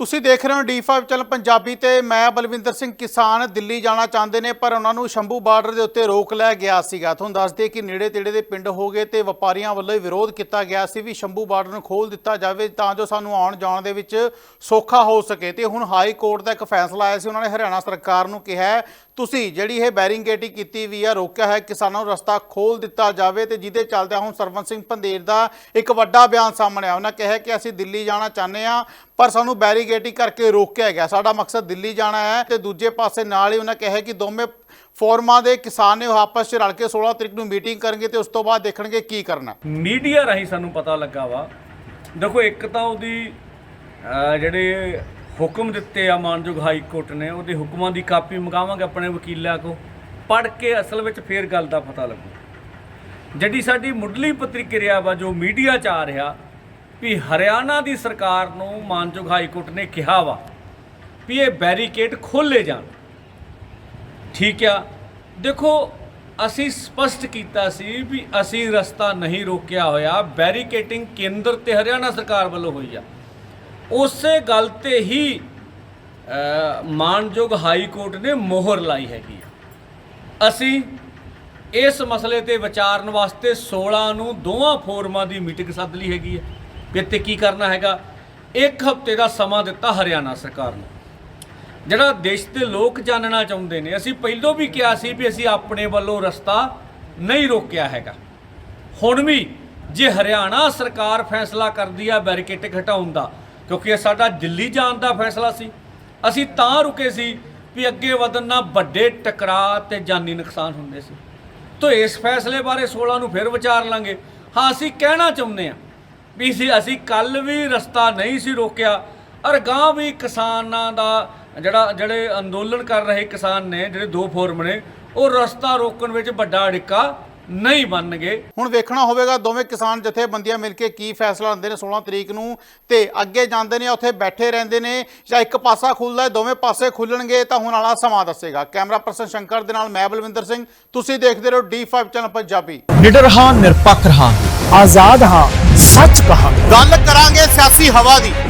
ਤੁਸੀਂ ਦੇਖ ਰਹੇ ਹੋ ਡੀ5 ਚੈਨਲ ਪੰਜਾਬੀ ਤੇ ਮੈਂ ਬਲਵਿੰਦਰ ਸਿੰਘ ਕਿਸਾਨ ਦਿੱਲੀ ਜਾਣਾ ਚਾਹੁੰਦੇ ਨੇ, ਪਰ ਉਹਨਾਂ ਨੂੰ ਸ਼ੰਭੂ ਬਾਰਡਰ ਦੇ ਉੱਤੇ ਰੋਕ ਲਿਆ ਗਿਆ ਸੀਗਾ। ਤੁਹਾਨੂੰ ਦੱਸ ਦਈਏ ਕਿ ਨੇੜੇ ਤੇੜੇ ਦੇ ਪਿੰਡ ਹੋ ਗਏ ਤੇ ਵਪਾਰੀਆਂ ਵੱਲੋਂ ਵਿਰੋਧ ਕੀਤਾ ਗਿਆ ਸੀ ਵੀ ਸ਼ੰਭੂ ਬਾਰਡਰ ਨੂੰ ਖੋਲ ਦਿੱਤਾ ਜਾਵੇ ਤਾਂ ਜੋ ਸਾਨੂੰ ਆਉਣ ਜਾਣ ਦੇ ਵਿੱਚ ਸੌਖਾ ਹੋ ਸਕੇ। ਤੇ ਹੁਣ ਹਾਈ ਕੋਰਟ ਦਾ ਇੱਕ ਫੈਸਲਾ ਆਇਆ ਸੀ। ਉਹਨਾਂ ਨੇ ਹਰਿਆਣਾ ਸਰਕਾਰ ਨੂੰ ਕਿਹਾ ਤੁਸੀਂ ਜਿਹੜੀ ਇਹ ਬੈਰਿੰਗੇਟੀ ਕੀਤੀ ਵੀ ਆ, ਰੋਕਿਆ ਹੈ, ਕਿਸਾਨਾਂ ਨੂੰ ਰਸਤਾ ਖੋਲ ਦਿੱਤਾ ਜਾਵੇ ਤੇ ਜਿਹਦੇ ਚੱਲਦਿਆਂ ਹੁਣ ਸਰਵਨ ਸਿੰਘ ਪੰਦੇਰ ਦਾ ਇੱਕ ਵੱਡਾ ਬਿਆਨ ਸਾਹਮਣੇ ਆਇਆ। ਉਹਨਾਂ ਕਿਹਾ ਕਿ ਅਸੀਂ ਦਿੱਲੀ ਜਾਣਾ ਚਾਹੁੰਦੇ ਆ ਪਰ ਸਾਨੂੰ ਬੈਰੀਗੇਟਿੰਗ ਕਰਕੇ ਰੋਕਿਆ ਗਿਆ। ਸਾਡਾ ਮਕਸਦ ਦਿੱਲੀ ਜਾਣਾ ਹੈ ਤੇ ਦੂਜੇ ਪਾਸੇ ਨਾਲ ਹੀ ਉਹਨਾਂ ਕਿਹਾ ਕਿ ਦੋਵੇਂ ਫੋਰਮਾਂ ਦੇ ਕਿਸਾਨ ਨੇ ਉਹ ਆਪਸ 'ਚ ਰਲ ਕੇ 16 ਤਰੀਕ ਨੂੰ ਮੀਟਿੰਗ ਕਰਨਗੇ ਤੇ ਉਸ ਤੋਂ ਬਾਅਦ ਦੇਖਣਗੇ ਕੀ ਕਰਨਾ। ਮੀਡੀਆ ਰਾਹੀਂ ਸਾਨੂੰ ਪਤਾ ਲੱਗਾ ਵਾ। ਦੇਖੋ, ਇੱਕ ਤਾਂ ਉਹਦੀ ਜਿਹੜੇ ਹੁਕਮ ਦਿੱਤੇ ਆ ਮਾਨਯੋਗ ਹਾਈ ਕੋਰਟ ਨੇ, ਉਹਦੇ ਹੁਕਮਾਂ ਦੀ ਕਾਪੀ ਮੰਗਾਵਾਂਗੇ ਆਪਣੇ ਵਕੀਲਾਂ ਕੋ ਪੜ੍ਹ ਕੇ ਅਸਲ ਵਿੱਚ ਫੇਰ ਗੱਲ ਦਾ ਪਤਾ ਲੱਗੂ। ਜਿਹੜੀ ਸਾਡੀ ਮੁੱਢਲੀ ਪ੍ਰਤੀਕਿਰਿਆ ਵਾ, ਜੋ ਮੀਡੀਆ 'ਚ ਆ ਰਿਹਾ, ਵੀ ਹਰਿਆਣਾ ਦੀ ਸਰਕਾਰ ਨੂੰ ਮਾਨਯੋਗ ਹਾਈ ਕੋਰਟ ਨੇ ਕਿਹਾ ਵਾ, ਵੀ ਇਹ ਬੈਰੀਕੇਡ ਖੋਲੇ ਜਾਣ। ਠੀਕ ਆ, ਦੇਖੋ, ਅਸੀਂ ਸਪਸ਼ਟ ਕੀਤਾ ਸੀ ਵੀ ਅਸੀਂ ਰਸਤਾ ਨਹੀਂ ਰੋਕਿਆ ਹੋਇਆ, ਬੈਰੀਕੇਟਿੰਗ ਕੇਂਦਰ ਤੇ ਹਰਿਆਣਾ ਸਰਕਾਰ ਵੱਲੋਂ ਹੋਈ ਆ। ਉਸੇ ਗੱਲ ਤੇ ਹੀ ਅ, ਮਾਨਯੋਗ ਹਾਈ ਕੋਰਟ ਨੇ ਮੋਹਰ ਲਾਈ ਹੈਗੀ ਆ। ਅਸੀਂ ਇਸ ਮਸਲੇ ਤੇ ਵਿਚਾਰਨ ਵਾਸਤੇ 16 ਨੂੰ ਦੋਵਾਂ ਫੋਰਮਾਂ ਦੀ ਮੀਟਿੰਗ ਸੱਦ ਲਈ ਹੈਗੀ ਹੈ ਵੀ ਇੱਥੇ ਕੀ ਕਰਨਾ ਹੈਗਾ? ਇੱਕ ਹਫ਼ਤੇ ਦਾ ਸਮਾਂ ਦਿੱਤਾ ਹਰਿਆਣਾ ਸਰਕਾਰ ਨੂੰ। ਜਿਹੜਾ ਦੇਸ਼ ਦੇ ਲੋਕ ਜਾਣਨਾ ਚਾਹੁੰਦੇ ਨੇ ਅਸੀਂ ਪਹਿਲਾਂ ਵੀ ਕਿਹਾ ਸੀ ਵੀ ਅਸੀਂ ਆਪਣੇ ਵੱਲੋਂ ਰਸਤਾ ਨਹੀਂ ਰੋਕਿਆ ਹੈਗਾ। ਹੁਣ ਵੀ ਜੇ ਹਰਿਆਣਾ ਸਰਕਾਰ ਫੈਸਲਾ ਕਰਦੀ ਆ ਬੈਰੀਕੇਡ ਹਟਾਉਣ ਦਾ ਕਿਉਂਕਿ ਇਹ ਸਾਡਾ ਦਿੱਲੀ ਜਾਣ ਦਾ ਫੈਸਲਾ ਸੀ। ਅਸੀਂ ਤਾਂ ਰੁਕੇ ਸੀ ਵੀ ਅੱਗੇ ਵਧਣ ਨਾਲ ਵੱਡੇ ਟਕਰਾਅ ਤੇ ਜਾਨੀ ਨੁਕਸਾਨ ਹੁੰਦੇ ਸੀ। ਤੋ ਇਸ ਫੈਸਲੇ ਬਾਰੇ 16 ਨੂੰ ਫਿਰ ਵਿਚਾਰ ਲਾਂਗੇ। ਹਾਂ, ਅਸੀਂ ਕਹਿਣਾ ਚਾਹੁੰਦੇ ਆ ਵੀ ਸੀ ਅਸੀਂ ਕੱਲ ਵੀ ਰਸਤਾ ਨਹੀਂ ਸੀ ਰੋਕਿਆ। ਔਰ ਗਾਂ ਵੀ ਕਿਸਾਨਾਂ ਦਾ ਜਿਹੜਾ ਜਿਹੜੇ ਅੰਦੋਲਨ ਕਰ ਰਹੇ ਕਿਸਾਨ ਨੇ, ਜਿਹੜੇ ਦੋ ਫੋਰਮ ਨੇ, ਉਹ ਰਸਤਾ ਰੋਕਣ ਵਿੱਚ ਵੱਡਾ ਅੜਿੱਕਾ ਨਹੀਂ ਬਣਨਗੇ ਹੁਣ ਵੇਖਣਾ ਹੋਵੇਗਾ ਦੋਵੇਂ ਕਿਸਾਨ ਜਥੇਬੰਦੀਆਂ ਮਿਲ ਕੇ ਕੀ ਫੈਸਲਾ ਲੈਂਦੇ ਨੇ 16 ਤਰੀਕ ਨੂੰ ਤੇ ਅੱਗੇ ਜਾਂਦੇ ਨੇ ਉੱਥੇ ਬੈਠੇ ਰਹਿੰਦੇ ਨੇ ਜਾਂ ਇੱਕ ਪਾਸਾ ਖੁੱਲਦਾ ਹੈ ਦੋਵੇਂ ਪਾਸੇ ਖੁੱਲਣਗੇ ਤਾਂ ਹੁਣ ਵਾਲਾ ਸਮਾਂ ਦੱਸੇਗਾ। ਕੈਮਰਾ ਪਰਸਨ ਸ਼ੰਕਰ ਦੇ ਨਾਲ ਮੈਂ ਬਲਵਿੰਦਰ ਸਿੰਘ। ਤੁਸੀਂ ਦੇਖਦੇ ਰਹੋ ਡੀ5 ਚੈਨਲ ਪੰਜਾਬੀ। ਨਿਡਰ ਹਾਂ ਨਿਰਪੱਖ ਹਾਂ ਆਜ਼ਾਦ ਹਾਂ ਸੱਚ ਕਹਾ ਗੱਲ ਕਰਾਂਗੇ ਸਿਆਸੀ ਹਵਾ ਦੀ।